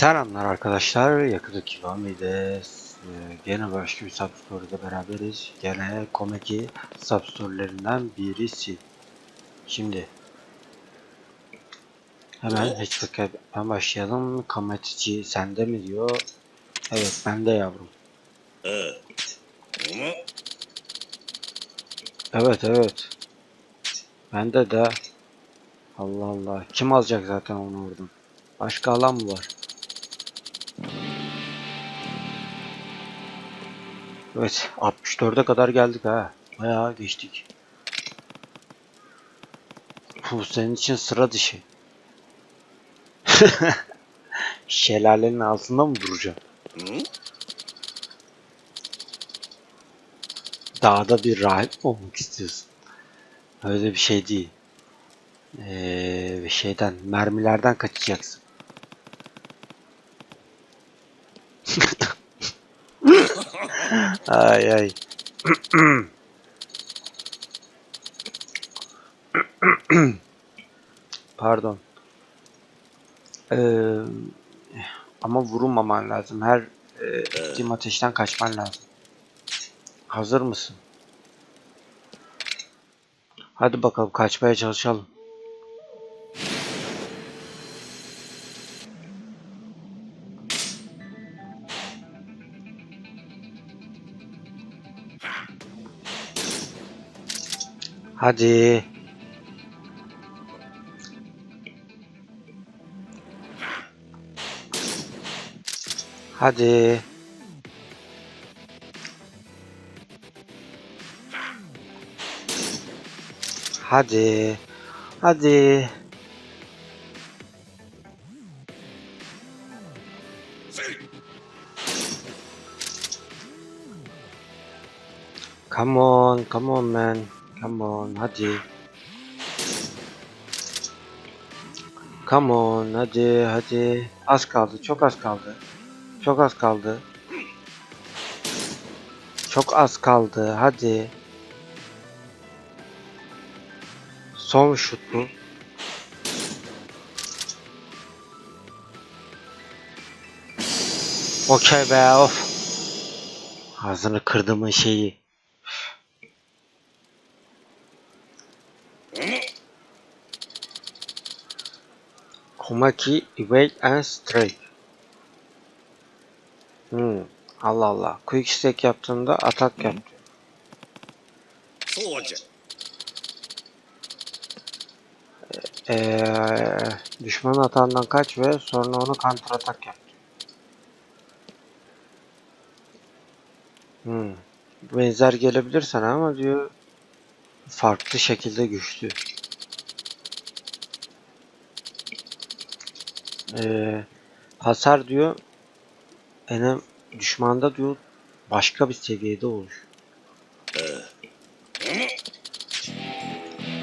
Selamlar arkadaşlar, Yakıdaki Vami'deyiz. Ee, gene başka bir substory'de beraberiz. Gene komeki substory'lerinden birisi. Şimdi hemen hiç ben başlayalım. Kametici sende mi diyor? Evet bende yavrum. Evet evet. Bende de. Allah Allah. Kim alacak zaten onu oradan? Başka alan mı var? Evet 64'e kadar geldik ha. Bayağı geçtik. Bu senin için sıra dışı. Şelalenin altında mı duracağım? Dağda bir rahip mi olmak istiyorsun? Öyle bir şey değil. Ee, şeyden mermilerden kaçacaksın. ay ay. Pardon. Ee, ama vurulmaman lazım. Her e, ateşten kaçman lazım. Hazır mısın? Hadi bakalım kaçmaya çalışalım. Hadi. Hadi. Hadi. Hadi. Come on, come on man. Come on, hadi. Come on, hadi, hadi. Az kaldı, çok az kaldı. Çok az kaldı. Çok az kaldı, hadi. Son şut bu. Okey be, of. Ağzını kırdığımın şeyi. Chroma key, evade and strike. Hmm. Allah Allah. Quick stack yaptığında atak hmm. yaptı. Ee, düşman atağından kaç ve sonra onu counter atak yap. Hmm. Benzer gelebilir sana ama diyor farklı şekilde güçlü. Ee, hasar diyor enem düşmanda diyor başka bir seviyede olur.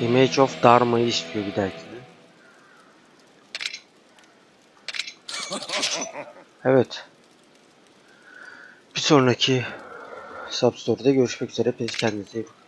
Image of Dharma'yı istiyor bir dahakine. Evet. Bir sonraki Substory'de görüşmek üzere. Kendinize iyi bakın.